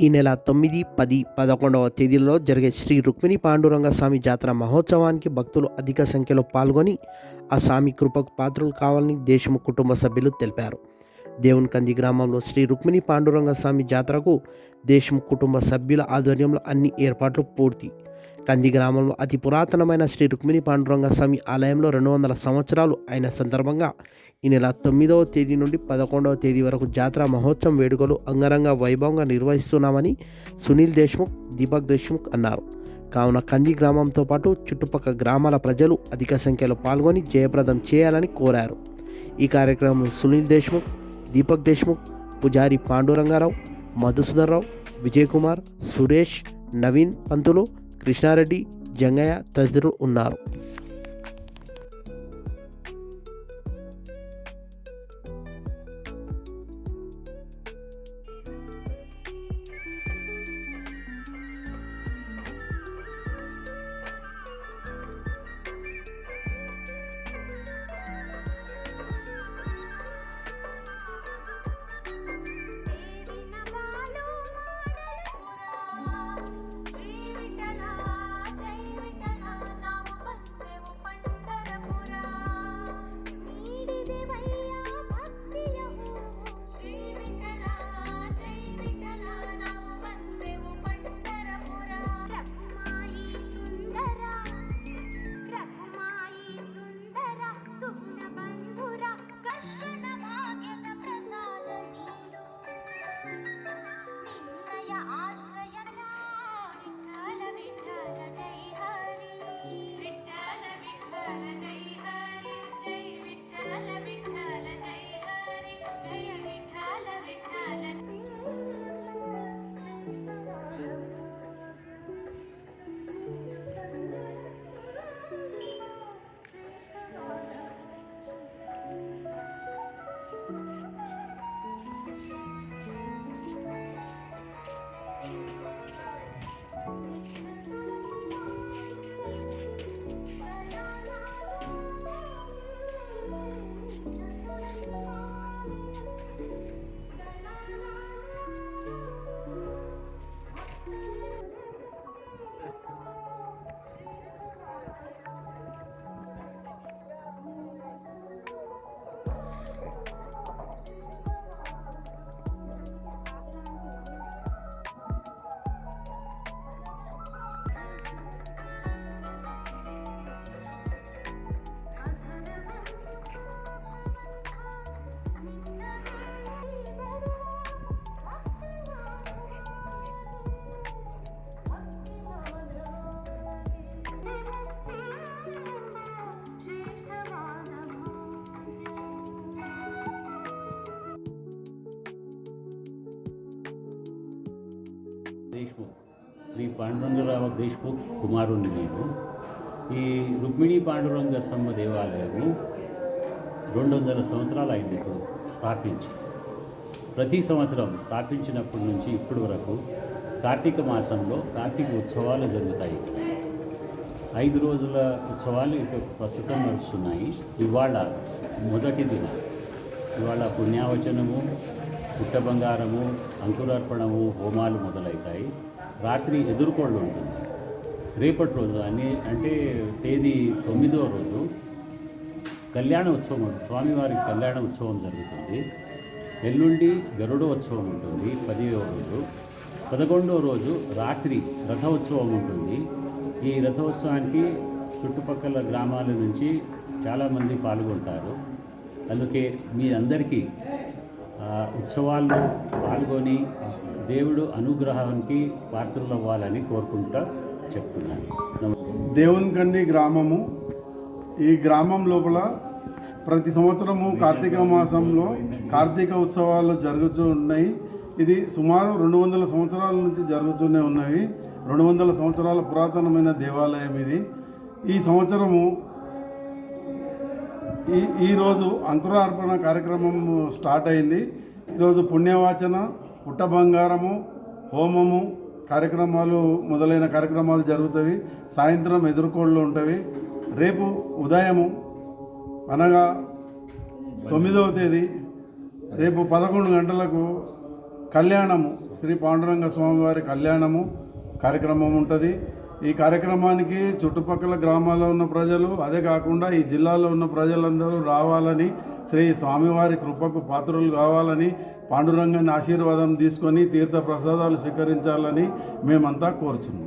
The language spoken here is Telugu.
ఈ నెల తొమ్మిది పది పదకొండవ తేదీలలో జరిగే శ్రీ రుక్మిణి పాండురంగ స్వామి జాతర మహోత్సవానికి భక్తులు అధిక సంఖ్యలో పాల్గొని ఆ స్వామి కృపకు పాత్రలు కావాలని దేశము కుటుంబ సభ్యులు తెలిపారు. దేవునికంది గ్రామంలో శ్రీ రుక్మిణి పాండురంగ స్వామి జాతరకు దేశం కుటుంబ సభ్యుల ఆధ్వర్యంలో అన్ని ఏర్పాట్లు పూర్తి. కంది గ్రామంలో అతి పురాతనమైన శ్రీ రుక్మిణి పాండురంగ స్వామి ఆలయంలో రెండు వందల సంవత్సరాలు అయిన సందర్భంగా ఈ నెల తొమ్మిదవ తేదీ నుండి పదకొండవ తేదీ వరకు జాతర మహోత్సవం వేడుకలు అంగరంగ వైభవంగా నిర్వహిస్తున్నామని సునీల్ దేశ్ముఖ్ దీపక్ దేశ్ముఖ్ అన్నారు. కావున కంది గ్రామంతో పాటు చుట్టుపక్కల గ్రామాల ప్రజలు అధిక సంఖ్యలో పాల్గొని జయప్రదం చేయాలని కోరారు. ఈ కార్యక్రమంలో సునీల్ దేశ్ముఖ్ దీపక్ దేశ్ముఖ్ పుజారి పాండురంగారావు మధుసూదర్రావు విజయ్ కుమార్ సురేష్ నవీన్ పంతులు కృష్ణారెడ్డి జంగయ్య తదితరులు ఉన్నారు. దేశ్ముఖ్ శ్రీ పాండురంగరావు దేశ్ముఖ్ కుమారుణ్ణి నేను. ఈ రుక్మిణి పాండురంగ సమ్మ దేవాలయము రెండు వందల సంవత్సరాలు అయింది ఇప్పుడు స్థాపించి ప్రతి సంవత్సరం స్థాపించినప్పటి నుంచి ఇప్పటి వరకు కార్తీక మాసంలో కార్తీక ఉత్సవాలు జరుగుతాయి ఇక్కడ. ఐదు రోజుల ఉత్సవాలు ఇక ప్రస్తుతం నడుస్తున్నాయి. ఇవాళ మొదటి దినం. ఇవాళ పుణ్యావచనము పుట్ట బంగారము అంకురార్పణము హోమాలు మొదలవుతాయి రాత్రి ఎదుర్కోళ్ళు ఉంటుంది. రేపటి రోజు అని అంటే తేదీ తొమ్మిదవ రోజు కళ్యాణ ఉత్సవం స్వామివారి కళ్యాణ ఉత్సవం జరుగుతుంది. ఎల్లుండి గరుడోత్సవం ఉంటుంది పదివ రోజు. పదకొండవ రోజు రాత్రి రథోత్సవం ఉంటుంది. ఈ రథోత్సవానికి చుట్టుపక్కల గ్రామాల నుంచి చాలామంది పాల్గొంటారు. అందుకే మీ అందరికీ ఉత్సవాల్లో పాల్గొని దేవుడు అనుగ్రహానికి పాత్రలవ్వాలని కోరుకుంటా చెప్తున్నాను. నమస్తే దేవునికంది గ్రామము. ఈ గ్రామం లోపల ప్రతి సంవత్సరము కార్తీక మాసంలో కార్తీక ఉత్సవాలు జరుగుతూ ఉన్నాయి. ఇది సుమారు రెండు వందల సంవత్సరాల నుంచి జరుగుతూనే ఉన్నవి రెండు వందల సంవత్సరాల పురాతనమైన దేవాలయం ఇది. ఈ సంవత్సరము ఈ ఈరోజు అంకురార్పణ కార్యక్రమం స్టార్ట్ అయింది. ఈరోజు పుణ్యవాచన పుట్ట బంగారము హోమము కార్యక్రమాలు మొదలైన కార్యక్రమాలు జరుగుతాయి సాయంత్రం ఎదుర్కోళ్ళు ఉంటాయి రేపు ఉదయము అనగా తొమ్మిదవ తేదీ రేపు పదకొండు గంటలకు కళ్యాణము. శ్రీ పాండురంగ స్వామివారి కళ్యాణము కార్యక్రమం ఉంటుంది. ఈ కార్యక్రమానికి చుట్టుపక్కల గ్రామాల్లో ఉన్న ప్రజలు అదే కాకుండా ఈ జిల్లాలో ఉన్న ప్రజలందరూ రావాలని శ్రీ స్వామివారి కృపకు పాత్రులు కావాలని పాండురంగని ఆశీర్వాదం తీసుకొని తీర్థ ప్రసాదాలు స్వీకరించాలని మేమంతా కోరుచున్నాం.